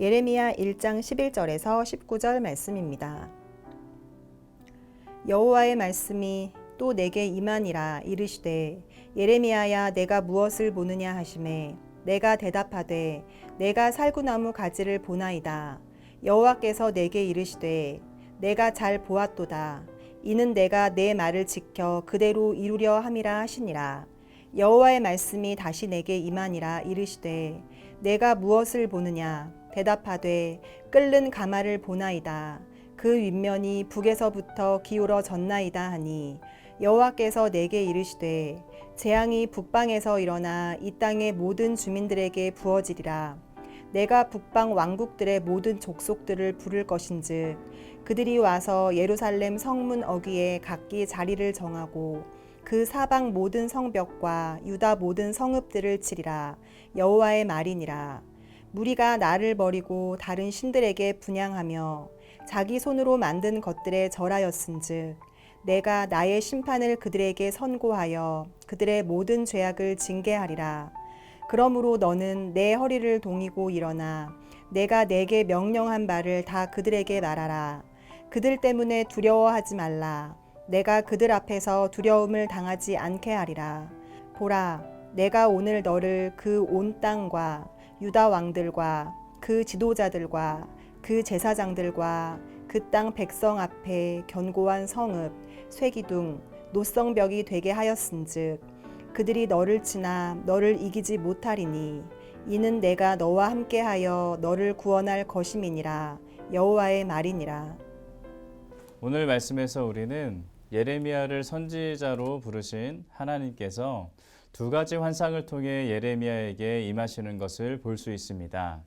예레미야 1장 11절에서 19절 말씀입니다. 여호와의 말씀이 또 내게 임하니라 이르시되 예레미야야 내가 무엇을 보느냐 하심에 내가 대답하되 내가 살구나무 가지를 보나이다. 여호와께서 내게 이르시되 내가 잘 보았도다. 이는 내가 내 말을 지켜 그대로 이루려 함이라 하시니라. 여호와의 말씀이 다시 내게 임하니라 이르시되 내가 무엇을 보느냐 대답하되 끓는 가마를 보나이다. 그 윗면이 북에서부터 기울어 졌나이다 하니 여호와께서 내게 이르시되 재앙이 북방에서 일어나 이 땅의 모든 주민들에게 부어지리라. 내가 북방 왕국들의 모든 족속들을 부를 것인즉 그들이 와서 예루살렘 성문 어귀에 각기 자리를 정하고 그 사방 모든 성벽과 유다 모든 성읍들을 치리라. 여호와의 말이니라 무리가 나를 버리고 다른 신들에게 분양하며 자기 손으로 만든 것들에 절하였은즉 내가 나의 심판을 그들에게 선고하여 그들의 모든 죄악을 징계하리라. 그러므로 너는 내 허리를 동이고 일어나 내가 내게 명령한 바를 다 그들에게 말하라. 그들 때문에 두려워하지 말라. 내가 그들 앞에서 두려움을 당하지 않게 하리라. 보라 내가 오늘 너를 그 온 땅과 유다 왕들과 그 지도자들과 그 제사장들과 그 땅 백성 앞에 견고한 성읍 쇠기둥 노성벽이 되게 하였은즉 그들이 너를 치나 너를 이기지 못하리니 이는 내가 너와 함께하여 너를 구원할 것임이니라. 여호와의 말이니라. 오늘 말씀에서 우리는 예레미야를 선지자로 부르신 하나님께서 두 가지 환상을 통해 예레미야에게 임하시는 것을 볼 수 있습니다.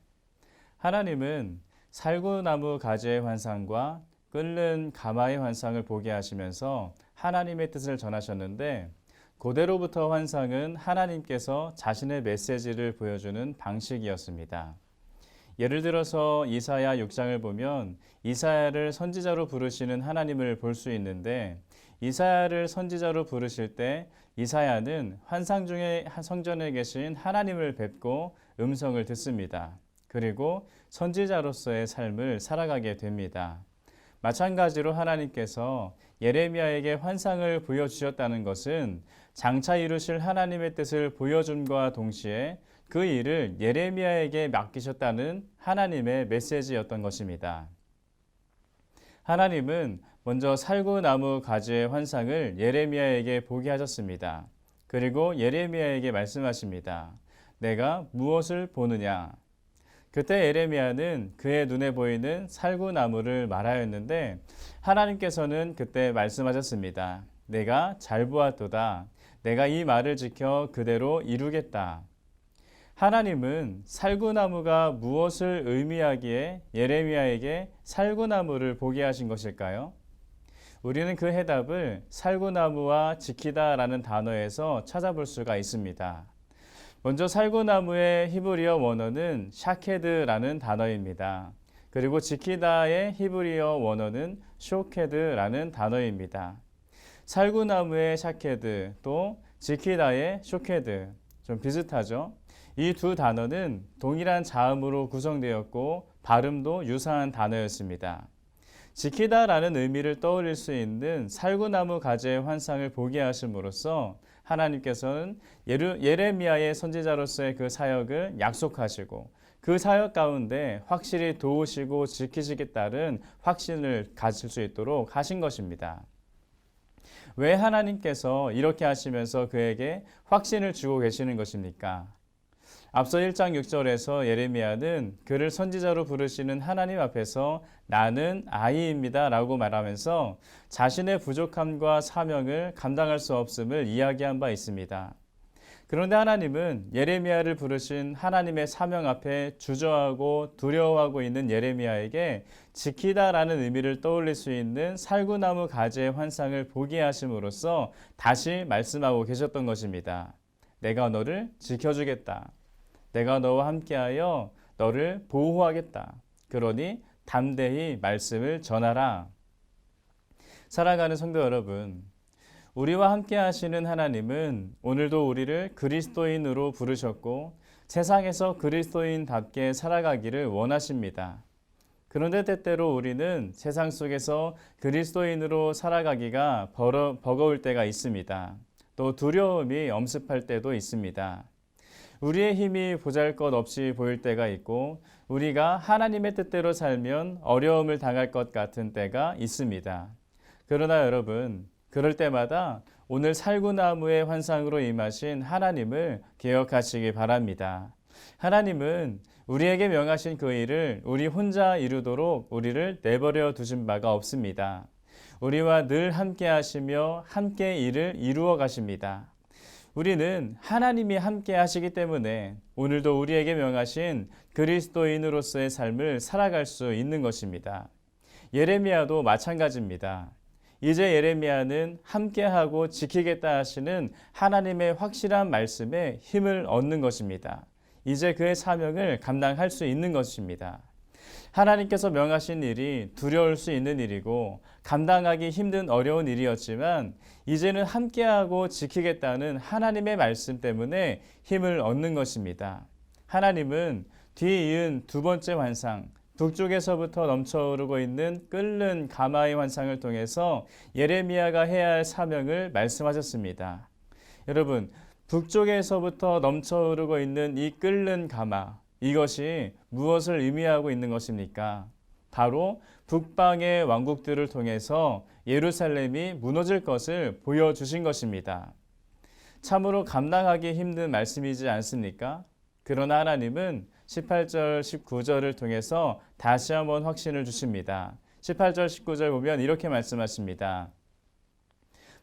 하나님은 살구나무 가지의 환상과 끓는 가마의 환상을 보게 하시면서 하나님의 뜻을 전하셨는데 고대로부터 환상은 하나님께서 자신의 메시지를 보여주는 방식이었습니다. 예를 들어서 이사야 6장을 보면 이사야를 선지자로 부르시는 하나님을 볼 수 있는데 이사야를 선지자로 부르실 때 이사야는 환상 중에 성전에 계신 하나님을 뵙고 음성을 듣습니다. 그리고 선지자로서의 삶을 살아가게 됩니다. 마찬가지로 하나님께서 예레미야에게 환상을 보여주셨다는 것은 장차 이루실 하나님의 뜻을 보여줌과 동시에 그 일을 예레미야에게 맡기셨다는 하나님의 메시지였던 것입니다. 하나님은 먼저 살구나무 가지의 환상을 예레미야에게 보게 하셨습니다. 그리고 예레미야에게 말씀하십니다. 내가 무엇을 보느냐? 그때 예레미야는 그의 눈에 보이는 살구나무를 말하였는데 하나님께서는 그때 말씀하셨습니다. 내가 잘 보았도다. 내가 이 말을 지켜 그대로 이루겠다. 하나님은 살구나무가 무엇을 의미하기에 예레미야에게 살구나무를 보게 하신 것일까요? 우리는 그 해답을 살구나무와 지키다라는 단어에서 찾아볼 수가 있습니다. 먼저 살구나무의 히브리어 원어는 샤케드라는 단어입니다. 그리고 지키다의 히브리어 원어는 쇼케드라는 단어입니다. 살구나무의 샤케드 또 지키다의 쇼케드 좀 비슷하죠? 이 두 단어는 동일한 자음으로 구성되었고 발음도 유사한 단어였습니다. 지키다 라는 의미를 떠올릴 수 있는 살구나무 가지의 환상을 보게 하심으로써 하나님께서는 예레미야의 선지자로서의 그 사역을 약속하시고 그 사역 가운데 확실히 도우시고 지키시겠다는 확신을 가질 수 있도록 하신 것입니다. 왜 하나님께서 이렇게 하시면서 그에게 확신을 주고 계시는 것입니까? 앞서 1장 6절에서 예레미야는 그를 선지자로 부르시는 하나님 앞에서 나는 아이입니다 라고 말하면서 자신의 부족함과 사명을 감당할 수 없음을 이야기한 바 있습니다. 그런데 하나님은 예레미야를 부르신 하나님의 사명 앞에 주저하고 두려워하고 있는 예레미야에게 지키다라는 의미를 떠올릴 수 있는 살구나무 가지의 환상을 보게 하심으로써 다시 말씀하고 계셨던 것입니다. 내가 너를 지켜주겠다. 내가 너와 함께하여 너를 보호하겠다. 그러니 담대히 말씀을 전하라. 사랑하는 성도 여러분, 우리와 함께 하시는 하나님은 오늘도 우리를 그리스도인으로 부르셨고 세상에서 그리스도인답게 살아가기를 원하십니다. 그런데 때때로 우리는 세상 속에서 그리스도인으로 살아가기가 버거울 때가 있습니다. 또 두려움이 엄습할 때도 있습니다. 우리의 힘이 보잘 것 없이 보일 때가 있고 우리가 하나님의 뜻대로 살면 어려움을 당할 것 같은 때가 있습니다. 그러나 여러분, 그럴 때마다 오늘 살구나무의 환상으로 임하신 하나님을 기억하시기 바랍니다. 하나님은 우리에게 명하신 그 일을 우리 혼자 이루도록 우리를 내버려 두신 바가 없습니다. 우리와 늘 함께 하시며 함께 일을 이루어 가십니다. 우리는 하나님이 함께 하시기 때문에 오늘도 우리에게 명하신 그리스도인으로서의 삶을 살아갈 수 있는 것입니다. 예레미야도 마찬가지입니다. 이제 예레미야는 함께하고 지키겠다 하시는 하나님의 확실한 말씀에 힘을 얻는 것입니다. 이제 그의 사명을 감당할 수 있는 것입니다. 하나님께서 명하신 일이 두려울 수 있는 일이고 감당하기 힘든 어려운 일이었지만 이제는 함께하고 지키겠다는 하나님의 말씀 때문에 힘을 얻는 것입니다. 하나님은 뒤이은 두 번째 환상, 북쪽에서부터 넘쳐오르고 있는 끓는 가마의 환상을 통해서 예레미야가 해야 할 사명을 말씀하셨습니다. 여러분, 북쪽에서부터 넘쳐오르고 있는 이 끓는 가마, 이것이 무엇을 의미하고 있는 것입니까? 바로 북방의 왕국들을 통해서 예루살렘이 무너질 것을 보여주신 것입니다. 참으로 감당하기 힘든 말씀이지 않습니까? 그러나 하나님은 18절, 19절을 통해서 다시 한번 확신을 주십니다. 18절, 19절 보면 이렇게 말씀하십니다.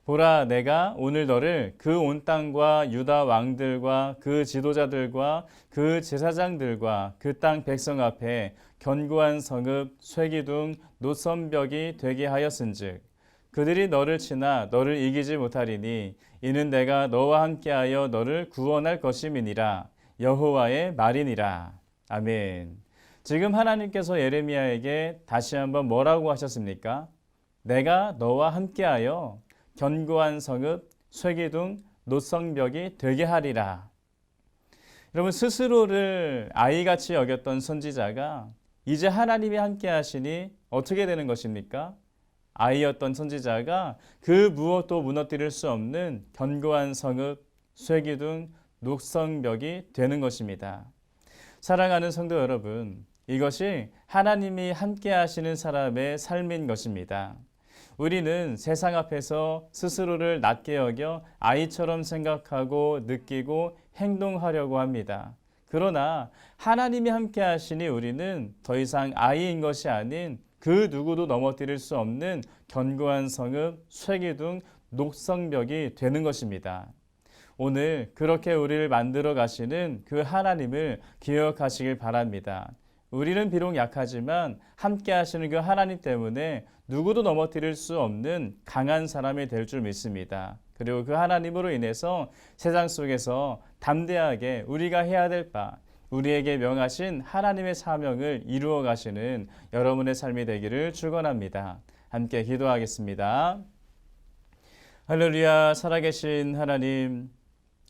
보라, 내가 오늘 너를 그 온 땅과 유다 왕들과 그 지도자들과 그 제사장들과 그 땅 백성 앞에 견고한 성읍, 쇠기둥, 노선벽이 되게 하였은즉 그들이 너를 치나 너를 이기지 못하리니 이는 내가 너와 함께하여 너를 구원할 것임이니라 여호와의 말이니라. 아멘. 지금 하나님께서 예레미야에게 다시 한번 뭐라고 하셨습니까? 내가 너와 함께하여 견고한 성읍, 쇠기둥, 노성벽이 되게 하리라. 여러분 스스로를 아이같이 여겼던 선지자가 이제 하나님이 함께 하시니 어떻게 되는 것입니까? 아이였던 선지자가 그 무엇도 무너뜨릴 수 없는 견고한 성읍, 쇠기둥, 녹성벽이 되는 것입니다. 사랑하는 성도 여러분, 이것이 하나님이 함께 하시는 사람의 삶인 것입니다. 우리는 세상 앞에서 스스로를 낮게 여겨 아이처럼 생각하고 느끼고 행동하려고 합니다. 그러나 하나님이 함께 하시니 우리는 더 이상 아이인 것이 아닌 그 누구도 넘어뜨릴 수 없는 견고한 성읍, 쇠기둥, 녹성벽이 되는 것입니다. 오늘 그렇게 우리를 만들어 가시는 그 하나님을 기억하시길 바랍니다. 우리는 비록 약하지만 함께 하시는 그 하나님 때문에 누구도 넘어뜨릴 수 없는 강한 사람이 될 줄 믿습니다. 그리고 그 하나님으로 인해서 세상 속에서 담대하게 우리가 해야 될 바, 우리에게 명하신 하나님의 사명을 이루어 가시는 여러분의 삶이 되기를 축원합니다. 함께 기도하겠습니다. 할렐루야 살아계신 하나님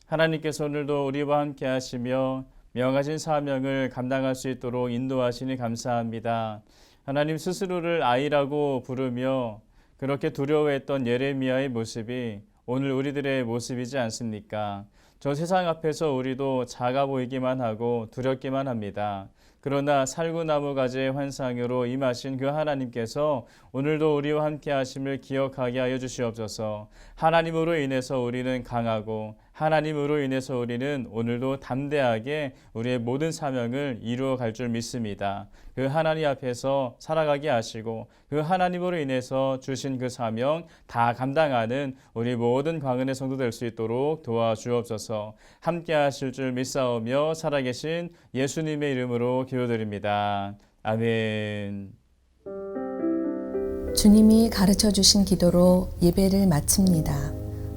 하나님께서 오늘도 우리와 함께 하시며 명하신 사명을 감당할 수 있도록 인도하시니 감사합니다. 하나님 스스로를 아이라고 부르며 그렇게 두려워했던 예레미야의 모습이 오늘 우리들의 모습이지 않습니까? 저 세상 앞에서 우리도 작아 보이기만 하고 두렵기만 합니다. 그러나 살구나무 가지의 환상으로 임하신 그 하나님께서 오늘도 우리와 함께 하심을 기억하게 하여 주시옵소서. 하나님으로 인해서 우리는 강하고 하나님으로 인해서 우리는 오늘도 담대하게 우리의 모든 사명을 이루어 갈 줄 믿습니다. 그 하나님 앞에서 살아가게 하시고 그 하나님으로 인해서 주신 그 사명 다 감당하는 우리 모든 광은의 성도 될 수 있도록 도와주옵소서. 함께 하실 줄 믿사오며 살아계신 예수님의 이름으로 기도드립니다. 아멘. 주님이 가르쳐 주신 기도로 예배를 마칩니다.